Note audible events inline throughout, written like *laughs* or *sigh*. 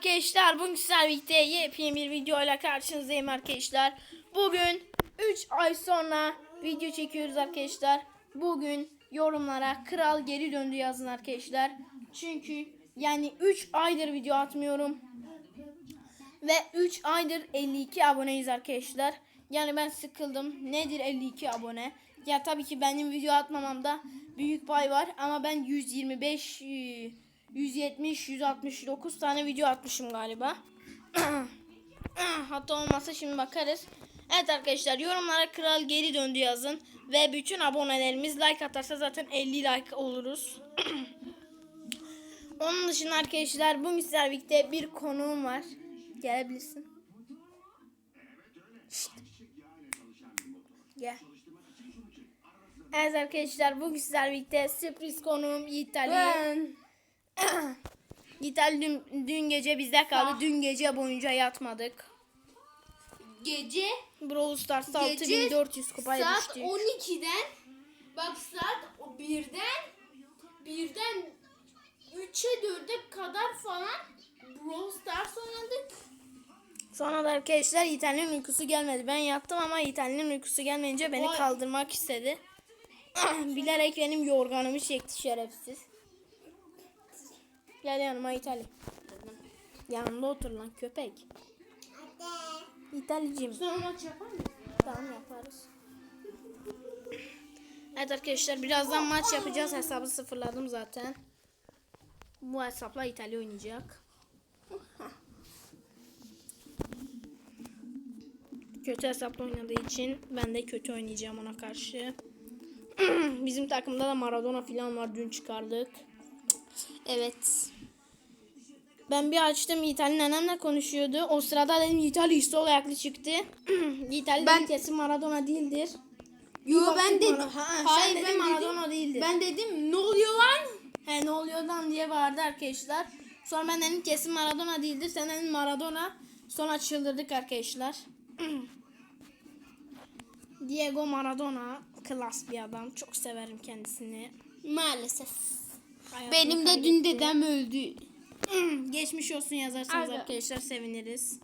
arkadaşlar. Bugün sizlerle birlikte yepyeni bir video ile karşınızdayım arkadaşlar. Bugün 3 ay sonra video çekiyoruz arkadaşlar. Bugün yorumlara kral geri döndü yazın arkadaşlar. Çünkü yani 3 aydır video atmıyorum. Ve 3 aydır 52 aboneyiz arkadaşlar. Yani ben sıkıldım. Nedir 52 abone? Ya tabii ki benim video atmamamda büyük pay var ama ben 125 e, 170 169 tane video atmışım galiba. *clears throat* Hatta olmasa şimdi bakarız. Evet arkadaşlar yorumlara kral geri döndü yazın ve bütün abonelerimiz like atarsa zaten 50 like oluruz. *clears throat* Onun dışında arkadaşlar bugün sizlerle birlikte bir konuğum var. Gelebilirsin. Gel. Evet arkadaşlar bugün sizlerle birlikte sürpriz konuğum Yiğit Ali. Yiğit Ali dün, dün gece bizde kaldı. Dün gece boyunca yatmadık. Gece Brawl Stars'ta Gece 6400 kupaya saat düştük. 12'den bak saat o birden birden 3'e 4'e kadar falan Brawl Stars oynadık. Sonra da arkadaşlar Ali'nin uykusu gelmedi. Ben yattım ama Ali'nin uykusu gelmeyince beni Vay. kaldırmak istedi. *clears throat* Bilerek benim yorganımı çekti şerefsiz. Gel yanıma Ali. Yanımda otur lan köpek. Ali'cim. Sonra maç yapar mıyız? Tamam yaparız. Evet arkadaşlar birazdan maç yapacağız. Hesabı sıfırladım zaten. Bu hesapla İtalya oynayacak. Kötü hesapla oynadığı için ben de kötü oynayacağım ona karşı. *clears throat* Bizim takımda da Maradona falan var. Dün çıkardık. Evet. Ben bir açtım İtalya nenemle konuşuyordu. O sırada dedim İtalya sol ayaklı çıktı. *clears throat* İtalya Ben- kesin Maradona değildir. Yo Baktık ben dedim. Ha, Hayır ben Maradona dedim. değildir. Ben dedim ne oluyor lan? He ne oluyor lan diye bağırdı arkadaşlar. Sonra ben dedim kesin Maradona değildir. Sen dedin Maradona. Sonra çıldırdık arkadaşlar. *clears throat* Diego Maradona klas bir adam. Çok severim kendisini. Maalesef. Benim de dün dedem öldü. Geçmiş olsun yazarsanız Aga. arkadaşlar seviniriz.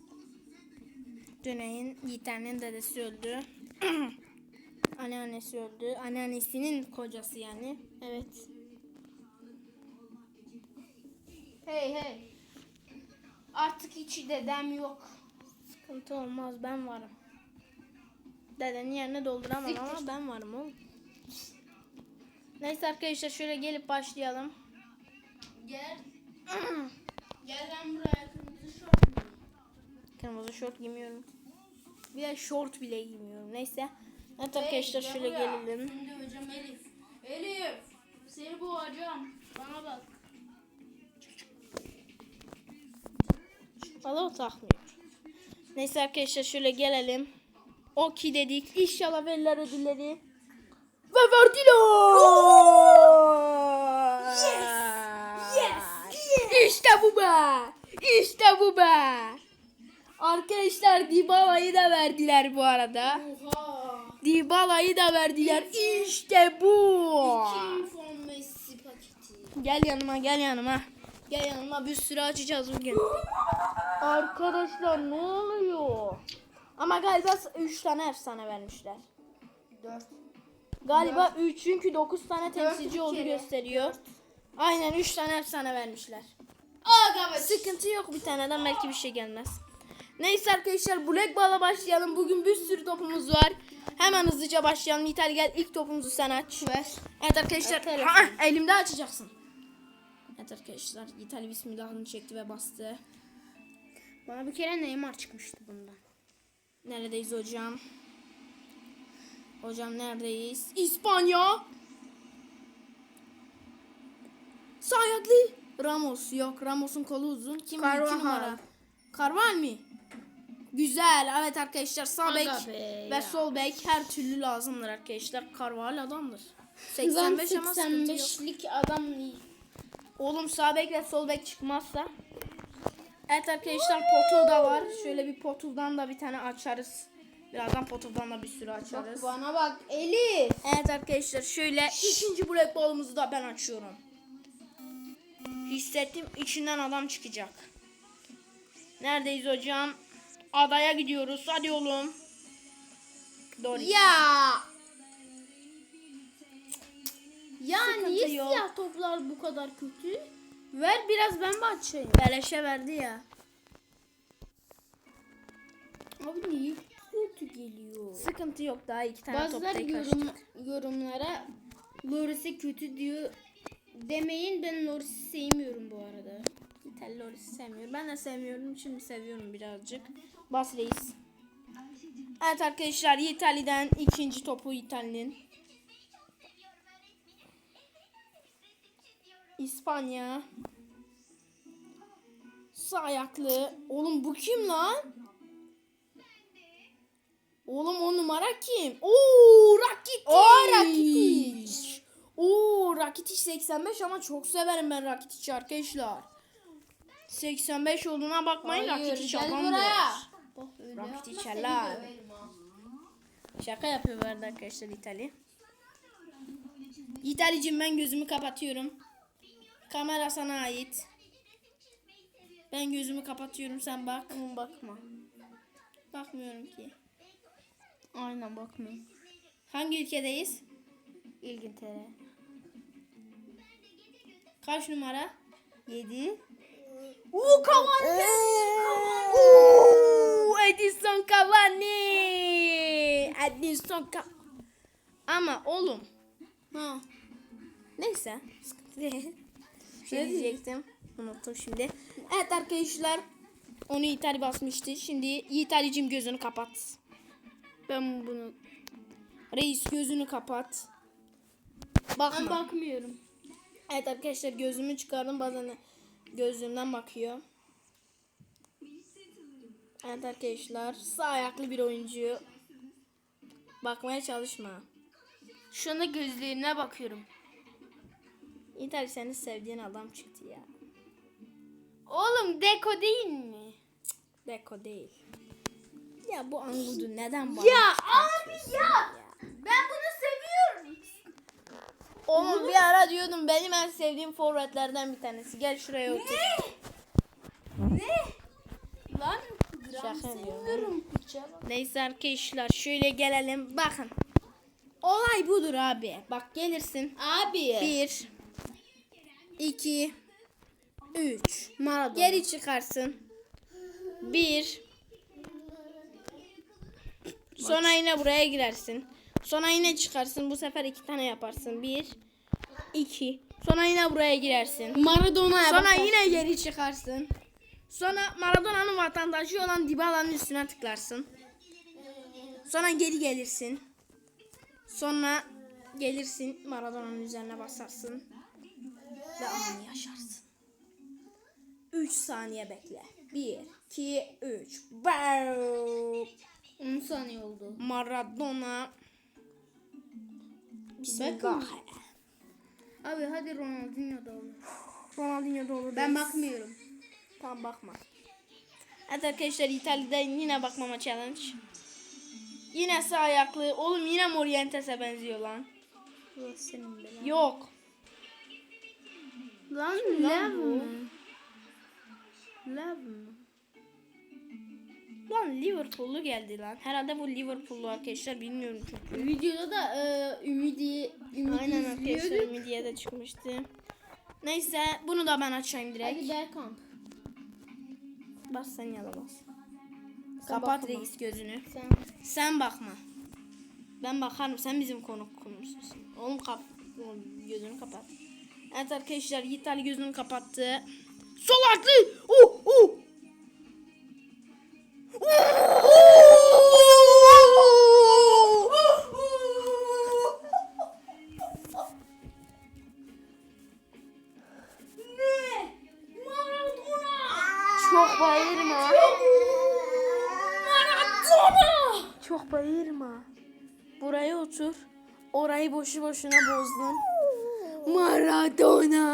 Düney'in Yiğiter'in dedesi öldü. *clears throat* Anneannesi öldü. Anneannesinin kocası yani. Evet. Hey hey. Artık hiç dedem yok. Sıkıntı olmaz ben varım. Dedenin yerine dolduramam ama ben varım oğlum. Neyse arkadaşlar şöyle gelip başlayalım. Gel. *clears throat* Gel lan buraya kırmızı şort. Kırmızı şort giymiyorum. Bir de şort bile giymiyorum. Neyse. Evet Hey, arkadaşlar gel şöyle buraya. gelelim. Seni döveceğim Elif. Elif. Seni boğacağım. Bana bak. Valla takmıyor. Neyse arkadaşlar şöyle gelelim. O ki dedik. İnşallah verirler ödülleri. Ve verdiler. İşte bu be. İşte bu be. Arkadaşlar Dybala'yı da verdiler bu arada. Oha. Dybala'yı da verdiler. İşte bu. Gel yanıma gel yanıma. Gel yanıma bir sürü açacağız bugün. Arkadaşlar ne oluyor? Ama galiba 3 tane efsane vermişler. Dört. Galiba 3 çünkü 9 tane temsilci kere. gösteriyor. Aynen 3 tane efsane vermişler. Sıkıntı yok bir taneden belki bir şey gelmez. Neyse arkadaşlar Black Ball'a başlayalım. Bugün bir sürü topumuz var. Hemen hızlıca başlayalım. Nitel gel ilk topumuzu sen aç. Ver. Evet arkadaşlar. Evet, Ha, elimde açacaksın. Evet arkadaşlar. İtalya bismillahını çekti ve bastı. Bana bir kere Neymar çıkmıştı bundan. Neredeyiz hocam? Hocam neredeyiz? İspanya. Sağ ayaklı. Ramos yok. Ramos'un kolu uzun. Kim? Carvajal. İki numara. Carval mi? Güzel. Evet arkadaşlar sağ bek be ve ya. sol bek her türlü lazımdır arkadaşlar. Carval adamdır. Lan 85 ama sıkıntı yok. 85'lik adam. Oğlum sağ bek ve sol bek çıkmazsa. Evet arkadaşlar potu da var. Şöyle bir potuldan da bir tane açarız. Birazdan potuldan da bir sürü açarız. Bana bak Elif. Evet arkadaşlar şöyle ikinci black ball'umuzu da ben açıyorum. Hissettim içinden adam çıkacak. Neredeyiz hocam? Adaya gidiyoruz. Hadi oğlum. Doris. Ya. Ya Sıkıntı niye yok. siyah toplar bu kadar kötü? Ver biraz ben mi açayım? Beleşe verdi ya. Abi niye kötü geliyor? Sıkıntı yok daha iki tane Bazıları topta yorum, yorumlara Loris'e kötü diyor. Demeyin ben Loris'i sevmiyorum bu arada. İtalya Loris'i sevmiyorum. Ben de sevmiyorum. Şimdi seviyorum birazcık. Bas reis. Evet arkadaşlar İtalya'dan ikinci topu İtalya'nın. İspanya. Sağ ayaklı. Oğlum bu kim lan? Oğlum o numara kim? Oo Rakitic. Oo, Rakitic. Oo Rakitic 85 ama çok severim ben Rakitic'i arkadaşlar. 85 olduğuna bakmayın Hayır, Rakitic adamdır. Rakitic helal. Şaka yapıyor bu arada arkadaşlar İtalya. İtalya'cığım ben gözümü kapatıyorum. Kamera sana ait. Ben gözümü kapatıyorum sen bak. Ama bakma. Bakmıyorum ki. Aynen bakmıyorum. Hangi ülkedeyiz? İlgintere. Kaç numara? 7. Oo Cavani! Oo Edison Cavani! Edison Cavani. Ama oğlum. Ha. Neyse. Sıkıntı değil. Şey Ne diyecektim. Unuttum şimdi. Evet arkadaşlar. Onu İtalya basmıştı. Şimdi İtalya'cığım gözünü kapat. Ben bunu Reis gözünü kapat. Bakma. ben bakmıyorum. Evet arkadaşlar gözümü çıkardım bazen gözlüğümden bakıyor. Evet arkadaşlar sağ ayaklı bir oyuncu. Bakmaya çalışma. Şu anda gözlerine bakıyorum. İnter senin sevdiğin adam çıktı ya. Oğlum deko değil mi? Deko değil. Ya bu Angudu neden bana? Ya abi ya. Ben bunu seviyorum. Ara diyordum benim en sevdiğim forvetlerden bir tanesi. Gel şuraya otur. Ne? Lan Şaka bak. Neyse arkadaşlar şöyle gelelim. Bakın. Olay budur abi. Bak gelirsin. Abi. Bir, iki, üç. Maradona. Geri çıkarsın. Bir. Sonra yine buraya girersin. Sonra yine çıkarsın. Bu sefer iki tane yaparsın. Bir, iki. Sonra yine buraya girersin. Maradona'ya Sonra bakarsın. yine geri çıkarsın. Sonra Maradona'nın vatandaşı olan Dybala'nın üstüne tıklarsın. Sonra geri gelirsin. Sonra gelirsin Maradona'nın üzerine basarsın. Ve anı yaşarsın. 3 saniye bekle. 1, 2, 3. 10 saniye oldu. Maradona. Bismillah. Abi hadi Ronaldinho da olur. Ronaldinho da olur. Ben bakmıyorum. Tamam bakma. Evet arkadaşlar İtalya'da yine bakmama challenge. Yine sağ ayaklı. Oğlum yine Morientes'e benziyor lan. Senin belan. Yok. Lan lan Lev bu? mi? Lev mi? Lan Liverpool'lu geldi lan. Herhalde bu Liverpool'lu arkadaşlar bilmiyorum çünkü. Videoda da e, Ümidi, Ümidi Aynen arkadaşlar izliyorduk. Midiye de çıkmıştı. Neyse bunu da ben açayım direkt. Hadi Berkamp. Bas sen ya da bas. Sen Kapat bakma. reis gözünü. Sen. Sen bakma. Ben bakarım. Sen bizim konuk konumuzsun. Oğlum kap oğlum gözünü kapat. Evet arkadaşlar Yiğit Ali gözünü kapattı. Sol ayaklı. Oh oh. Boşuna bozdun. Maradona.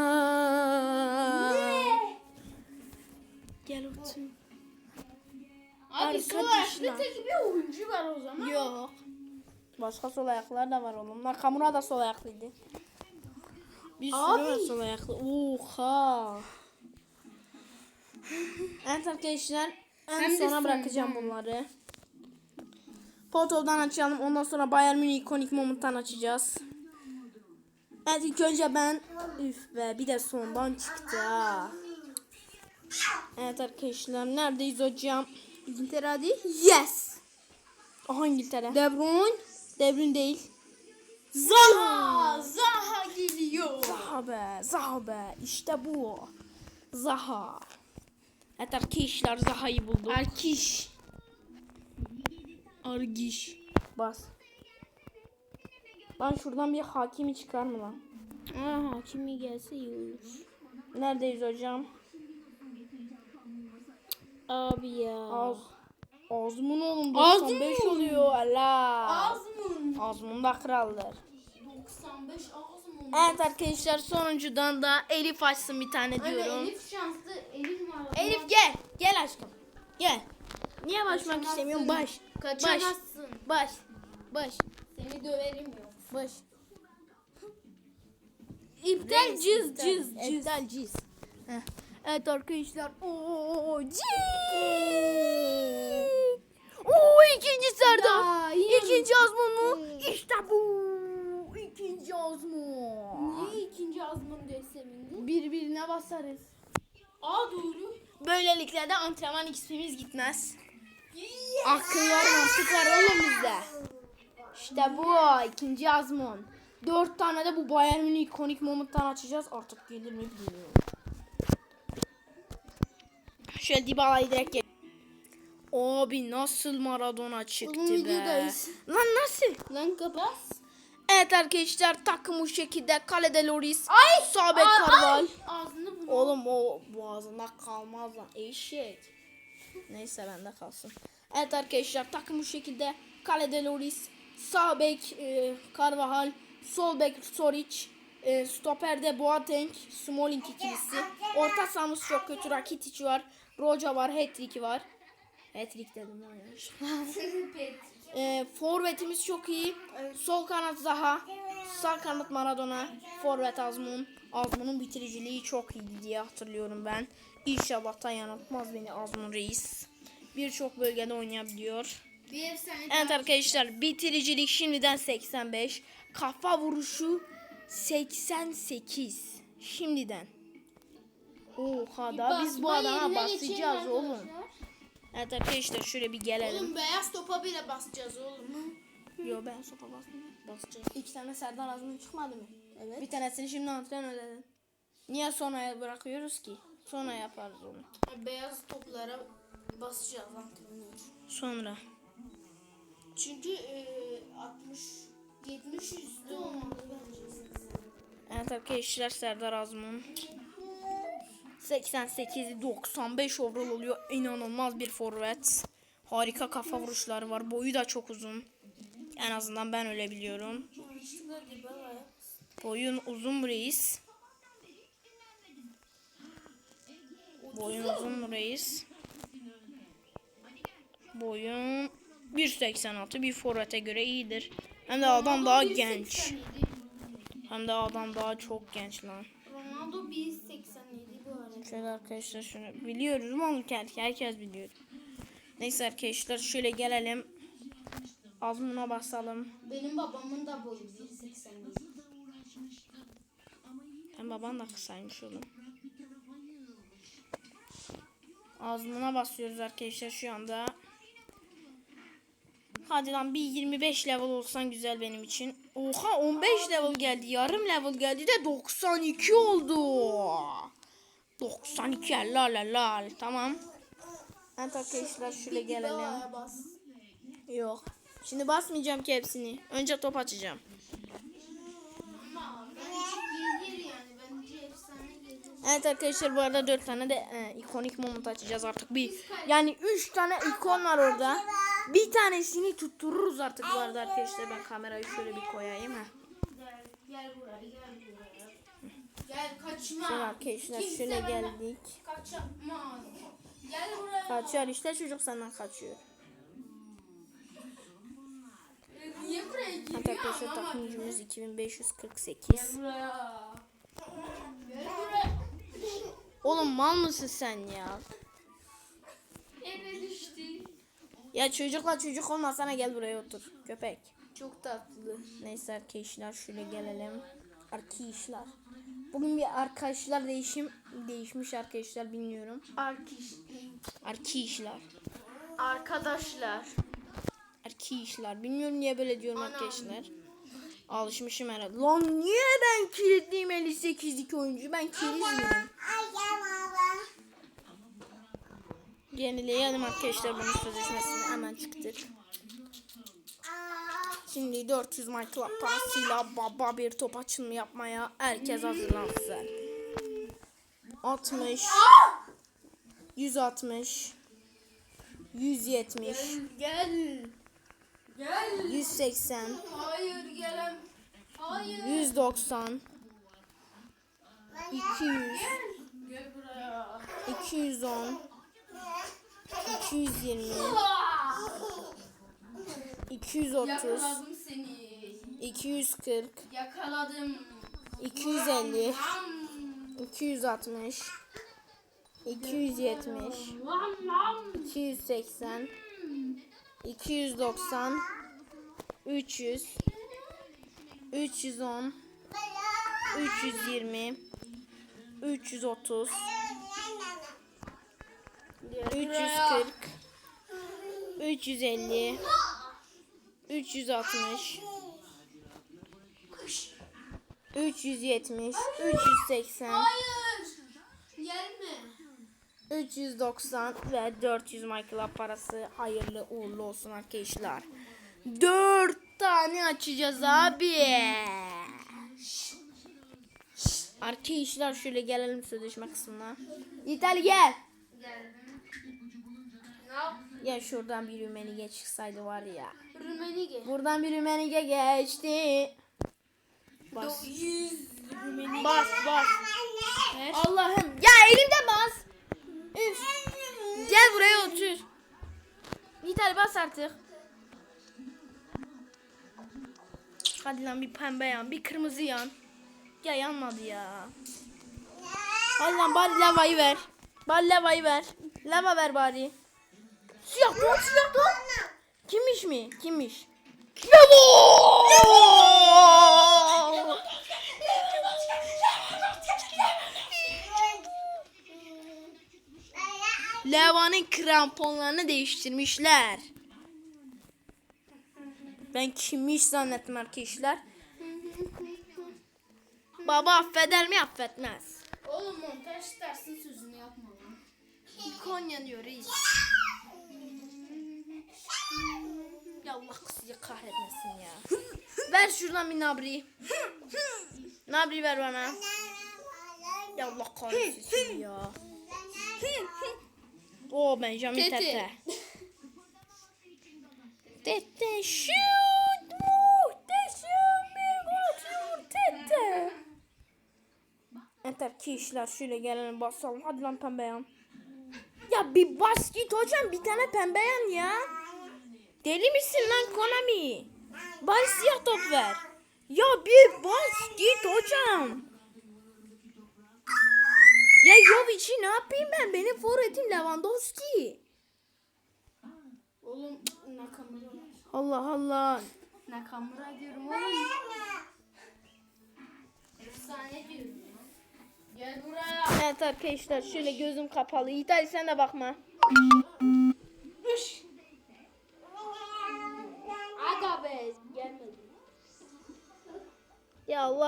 Gel otur. Abi sol ayaklı tek bir oyuncu var o zaman. Yok. Başka sol ayaklar da var oğlum. Nakamura da sol ayaklıydı. Bir sürü Abi. var sol ayaklı. Oha. Evet arkadaşlar en Hem sona son, bırakacağım bunları. Fotodan açalım. Ondan sonra Bayern Münih ikonik moment'tan açacağız. Evet ilk önce ben üf be bir de sondan çıktı ha. Evet arkadaşlar neredeyiz hocam? İngiltere hadi. Yes. Aha İngiltere. De Bruyne. Devrin değil. Zaha. Zaha geliyor. Zaha be, Zaha be. İşte bu. Zaha. Evet arkadaşlar Zaha'yı bulduk. Arkiş. Argiş. Bas. Lan şuradan bir hakimi çıkar mı lan? Aa hakimi gelse iyi olur. Neredeyiz hocam? Abi ya. Az. Azmun oğlum Azmun. 95 oluyor Allah. Azmun. Azmun da kraldır. 95 Azmun. Evet arkadaşlar sonuncudan da Elif açsın bir tane Anne diyorum. Elif şanslı. Elif aradı? Elif gel. Gel aşkım. Gel. Niye başlamak Kaçamazsın. istemiyorsun? Baş. Kaçamazsın. Baş. Baş. Seni döverim yok. Baş. İptal Reis, cız iptal. cız cız. İptal cız. Heh. Evet arkadaşlar. Oo cız. Oo ikinci Serdar. İkinci Azmun mu? İşte bu. İkinci Azmun. Niye ikinci Azmun sevindin? Birbirine basarız. Aa doğru. Böylelikle de antrenman XP'miz gitmez. Akıl var mantık var oğlum bizde. İşte bu ikinci Azmun. Dört tane de bu Bayern Münih ikonik moment'tan açacağız. Artık gelir mi bilmiyorum. Şöyle Dybala'yı direkt gel. Abi nasıl Maradona çıktı Oğlum be. Lan nasıl? Lan kapat. Evet arkadaşlar takım bu şekilde. Kalede Loris. Ay! Sabek Karval. Oğlum o boğazında kalmaz lan eşek. Neyse bende kalsın. Evet arkadaşlar takım bu şekilde. Kalede Loris, sağ bek e, Carvajal, sol bek Soric, e, stoperde Boateng, Smalling ikilisi. Orta sahamız çok kötü. Rakitic var, Roja var, Hat-trick var. Hat-trick dedim lan. E, forvetimiz çok iyi. Sol kanat Zaha. Sağ kanat Maradona. Forvet Azmun. Azmun'un bitiriciliği çok iyiydi diye hatırlıyorum ben. İnşallah da yanıltmaz beni Azmun Reis. Birçok bölgede oynayabiliyor. Bir efsane. Evet arkadaşlar bitiricilik şimdiden 85. Kafa vuruşu 88. Şimdiden. Oha da biz bu adama basacağız oğlum. Evet arkadaşlar şöyle bir gelelim. Oğlum beyaz topa bile basacağız oğlum. Yo ben sopa basmıyorum. Basacağız. İki tane Serdar Azmun çıkmadı mı? Evet. Bir tanesini şimdi antrenör dedin. Niye sonraya bırakıyoruz ki? Sonra yaparız onu. Beyaz toplara basacağız antrenör. Sonra. Çünkü e, 60 70 üstü olmalı bence. Evet arkadaşlar Serdar Azmun. 88 95 overall oluyor. İnanılmaz bir forvet. Harika kafa vuruşları var. Boyu da çok uzun. En azından ben öyle biliyorum. Boyun uzun reis. Boyun uzun reis. Boyun 1.86 bir forvete göre iyidir. Hem de adam daha genç. Hem de adam daha çok genç lan. Ronaldo 1.87 bu arada. Şöyle arkadaşlar şunu biliyoruz mu oğlum herkes, herkes biliyor. Neyse arkadaşlar şöyle gelelim. Azmuna basalım. Benim babamın da boyu 1.87. Hem baban da kısaymış oğlum. Azmuna basıyoruz arkadaşlar şu anda. Hadi lan bir 25 level olsan güzel benim için. Oha 15 level geldi. Yarım level geldi de 92 oldu. 92 lal lal lal. Tamam. Evet arkadaşlar şöyle gelelim. Yok. Şimdi basmayacağım ki hepsini. Önce top açacağım. Evet arkadaşlar bu arada 4 tane de e, ikonik moment açacağız artık. Bir yani 3 tane ikon var orada. Bir tanesini tuttururuz artık bu arada arkadaşlar. Ben kamerayı şöyle bir koyayım ha. Gel, buraya, gel buraya. Gel kaçma. Şöyle arkadaşlar Kimse şöyle geldik. Kaçamaz. Gel buraya. Kaçıyor işte çocuk senden kaçıyor. Niye buraya giriyor? arkadaşlar takımcımız 2548. Gel buraya. Gel buraya. Oğlum mal mısın sen ya? Eve düştü. Ya çocukla çocuk olmasana gel buraya otur. Köpek. Çok tatlı. Neyse arkadaşlar şöyle gelelim. Arkadaşlar. Bugün bir arkadaşlar değişim değişmiş arkadaşlar bilmiyorum. Arkiş. Arkadaşlar. Arkadaşlar. Arkadaşlar bilmiyorum niye böyle diyorum arkadaşlar. Alışmışım herhalde. Lan niye ben kilitliyim 58'lik oyuncu? Ben kilit miyim? Yenileyelim arkadaşlar bunun sözleşmesini hemen çıktık. Şimdi 400 My Club parasıyla baba bir top açılımı yapmaya herkes hazırlansın. 60 160 170 Gel. Gel. 180 Hayır gelem. Hayır. 190 200 Gel buraya. 210 220 230 Yakaladım seni. 240 Yakaladım. 250 Lam. 260 270 Lam lam. 280 290 300 310 320 330 340 350 360 370 380 Hayır. Gelme. 390 ve 400 Michael parası hayırlı uğurlu olsun arkadaşlar. 4 tane açacağız abi. Arkadaşlar şöyle gelelim sözleşme kısmına. İtal gel. Geldim. Ya şuradan bir Rümenige çıksaydı var ya. Rümenige. Buradan bir Rümenige geçti. Bas. 100 Rümenige. Bas bas. Ver. Allah'ım. Ya elimde bas. Üf. Gel buraya otur. Vital bas artık. Hadi lan bir pembe yan, bir kırmızı yan. Ya yanmadı ya. Hadi lan bari lavayı ver. Bari lavayı ver. Lava ver bari. Siyah don, siyah don. Kimmiş mi? Kimmiş? Lava! Leva'nın kramponlarını değiştirmişler. Ben kimmiş zannettim arkadaşlar. Baba affeder mi affetmez. Oğlum montaj dersin sözünü yapma lan. Konya diyor reis. Ya Allah sizi kahretmesin ya. ver şuradan bir nabri. nabri ver bana. Ya Allah kahretsin ya. O Benjamin Tete. Tete. Tete şut muhteşem bir gol atıyor Tete. Evet arkadaşlar şöyle gelelim basalım. Hadi lan pembe yan. Ya bir bas git hocam bir tane pembe yan ya. Deli misin lan Konami? Bari siyah top ver. Ya bir bas git hocam. Ya Jovic'i ne yapayım ben? Benim forvetim Lewandowski. Oğlum Nakamura. Allah Allah. Nakamura diyorum oğlum. Efsane diyorum. Gel buraya. Evet arkadaşlar şöyle gözüm kapalı. İtalya sen de bakma.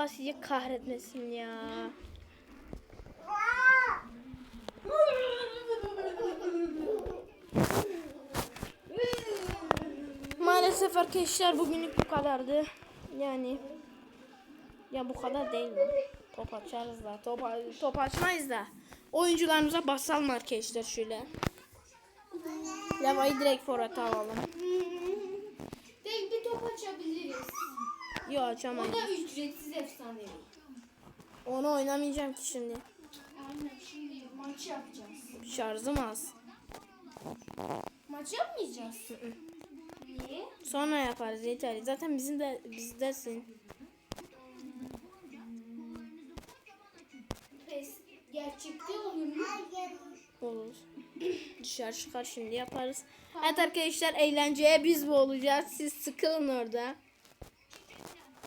Allah sizi kahretmesin ya. Maalesef arkadaşlar bugünlük bu kadardı. Yani ya bu kadar değil mi? Top açarız da. Top, top açmayız da. Oyuncularımıza basalım arkadaşlar şöyle. Levayı direkt forata alalım. Tek bir top açabiliriz. Yok O açamayız. da ücretsiz efsanevi. Onu oynamayacağım ki şimdi. Aynen şimdi maç yapacağız. Şarjım az. Maç yapmayacağız. Niye? Sonra yaparız yeter. Zaten bizim de bizdesin. Pes. Gerçekte oluyor mu? Olur. *clears throat* Dışarı çıkar şimdi yaparız. Evet arkadaşlar eğlenceye biz bu olacağız. Siz sıkılın orada.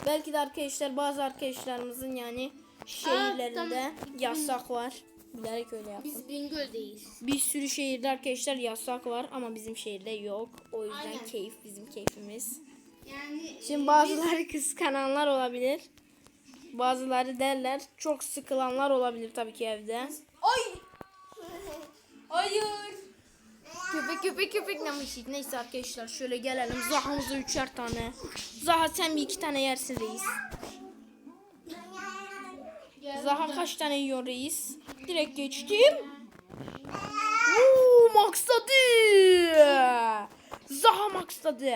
Belki de arkadaşlar bazı arkadaşlarımızın yani şehirlerinde yasak var. Bilerek öyle yaptım. Biz Bingöl'deyiz. Bir sürü şehirde arkadaşlar yasak var ama bizim şehirde yok. O yüzden Aynen. keyif bizim keyfimiz. Yani Şimdi bazıları kıskananlar olabilir. Bazıları derler çok sıkılanlar olabilir tabii ki evde. Ay! *laughs* Hayır. Köpek köpek köpek demiştik. Neyse arkadaşlar şöyle gelelim. Zaha'mıza üçer tane. Zaha sen bir iki tane yersin reis. Zaha kaç tane yiyor reis? Direkt geçtim. Uuu maksadı. Zaha maksadı.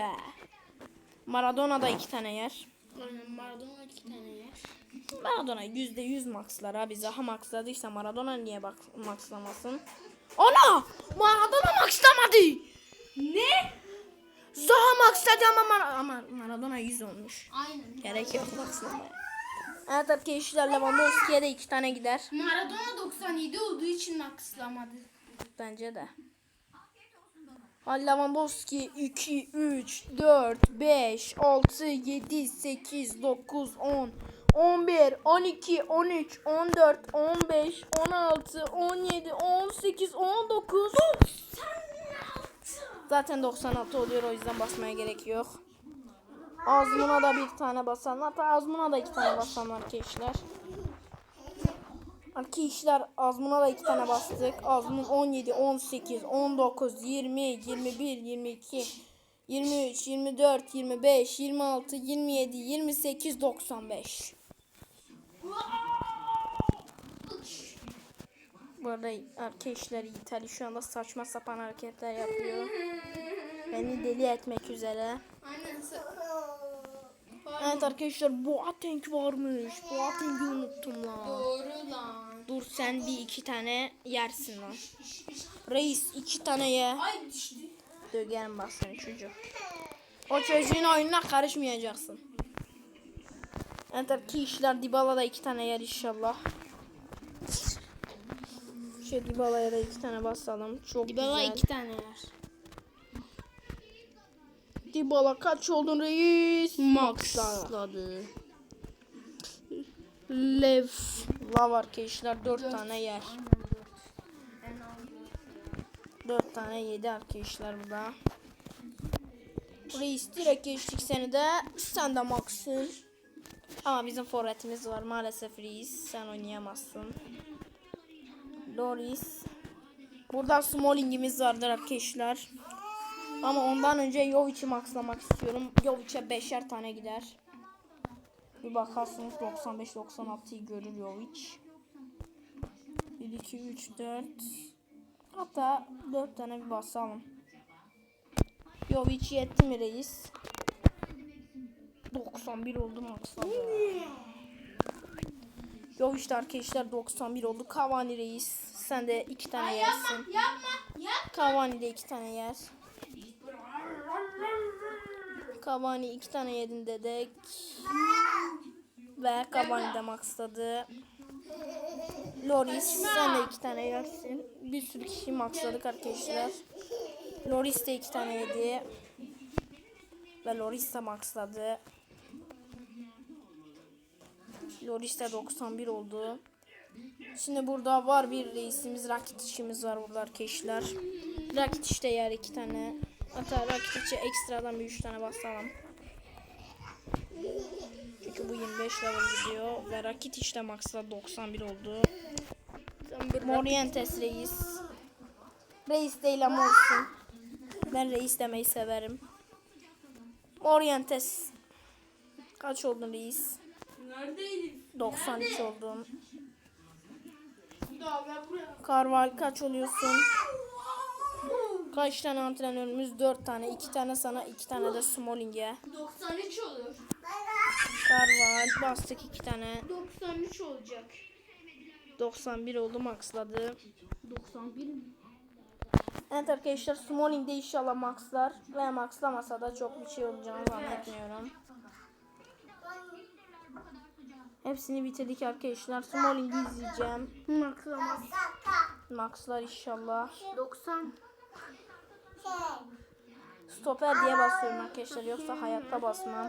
Maradona da iki tane yer. Aynen Maradona iki tane yer. Maradona yüzde yüz maxlar abi. Zaha maxladıysa Maradona niye bak maxlamasın? Ana! Maradona maxlamadı. Ne? Zaha maxladı ama, Mar- ama Maradona 100 olmuş. Aynen. Gerek yok maxlamaya. Evet arkadaşlar Lewandowski'ye de iki tane gider. Maradona 97 olduğu için makslamadı. Bence de. Lewandowski 2, 3, 4, 5, 6, 7, 8, 9, 10, 11, 12, 13, 14, 15, 16, 17, 18, 19. Zaten 96 oluyor o yüzden basmaya gerek yok. Azmuna da bir tane basalım. Hatta Azmuna da iki tane basalım arkadaşlar. Arkadaşlar Azmun'a da iki tane bastık. Azmun 17, 18, 19, 20, 21, 22, 23, 24, 25, 26, 27, 28, 95. Bu arada arkadaşlar Ali şu anda saçma sapan hareketler yapıyor. Beni deli etmek üzere. Evet arkadaşlar Boateng varmış. Boateng'i unuttum lan. Doğru lan. Dur sen bir iki tane yersin lan. Reis iki tane ye. Ay düştü. Dögerim bak seni çocuk. O çocuğun oyununa karışmayacaksın. Evet arkadaşlar Dybala da iki tane yer inşallah. Şu Dybala'ya da iki tane basalım. Çok Dibala güzel. iki tane yer. Dybala kaç oldun reis? Maxladı. Lev. Lav arkadaşlar dört tane yer. Dört tane yedi arkadaşlar bu da. Reis direkt geçtik seni de. Sen de maxsın. Ama bizim forvetimiz var maalesef reis. Sen oynayamazsın. Doris. Burada Smalling'imiz vardır arkadaşlar. Ama ondan önce Jovic'i maxlamak istiyorum. Jovic'e beşer tane gider. Bir bakarsınız 95-96'yı görür Jovic. 1, 2, 3, 4. Hatta 4 tane bir basalım. Jovic yetti mi reis? 91 oldu maksadı. Jovic de arkadaşlar 91 oldu. Cavani reis. Sen de 2 tane yersin. Yapma yap. Cavani de 2 tane yer. Cavani 2 tane yedin dedik. Ve Cavani de maxladı. Loris sen de 2 tane yersin. Bir sürü kişi maxladık arkadaşlar. Loris de 2 tane yedi. Ve Loris de maxladı. Loris de 91 oldu. Şimdi burada var bir reisimiz, Rakitic'imiz var burada arkadaşlar. Rakitic de yer iki tane. Hatta Rakitic'e ekstradan bir üç tane basalım. Çünkü bu 25 level gidiyor ve Rakitic de maxla 91 oldu. Morientes reis. Reis değil ama olsun. Ben reis demeyi severim. Morientes. Kaç oldun reis? Neredeydin? 93 oldum. Daha ben buraya. Karval kaç oluyorsun? Kaç tane antrenörümüz? 4 tane. 2 tane sana, 2 tane de Smalling'e. 93 olur. Karval bastık 2 tane. 93 olacak. 91 oldu maxladı. 91 mi? Evet arkadaşlar Smalling de inşallah maxlar. Ve maxlamasa da çok bir şey olacağını zannetmiyorum. Hepsini bitirdik arkadaşlar. Smalling'i izleyeceğim. Maksamaz. Max'lar inşallah. 90. Stoper diye basıyorum arkadaşlar. Yoksa hayatta basmam.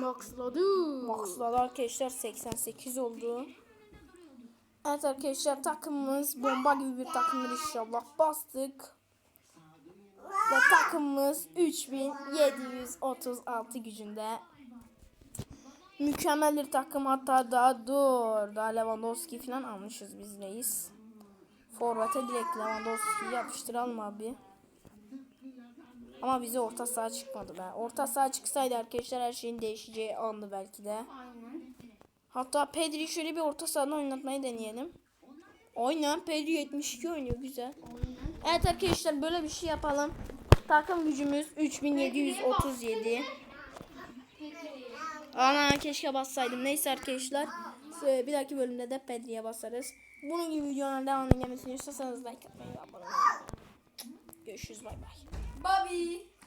Maxladı. Max'lar arkadaşlar 88 oldu. Evet arkadaşlar takımımız bomba gibi bir takımdır inşallah. Bastık. Ve takımımız 3736 gücünde. Mükemmel bir takım hatta daha dur. Daha Lewandowski falan almışız biz reis. Forvet'e direkt Lewandowski'yi yapıştıralım abi. Ama bize orta saha çıkmadı be. Orta saha çıksaydı arkadaşlar her şeyin değişeceği andı belki de. Aynen. Hatta Pedri'yi şöyle bir orta sahadan oynatmayı deneyelim. Oyna. Pedri 72 oynuyor güzel. Evet arkadaşlar böyle bir şey yapalım. Takım gücümüz 3737. Ana keşke bassaydım. Neyse arkadaşlar. Bir dahaki bölümde de Pedri'ye basarız. Bunun gibi videoların devamını gelmesini istiyorsanız like atmayı abone olmayı. Görüşürüz bay bay. Bobby.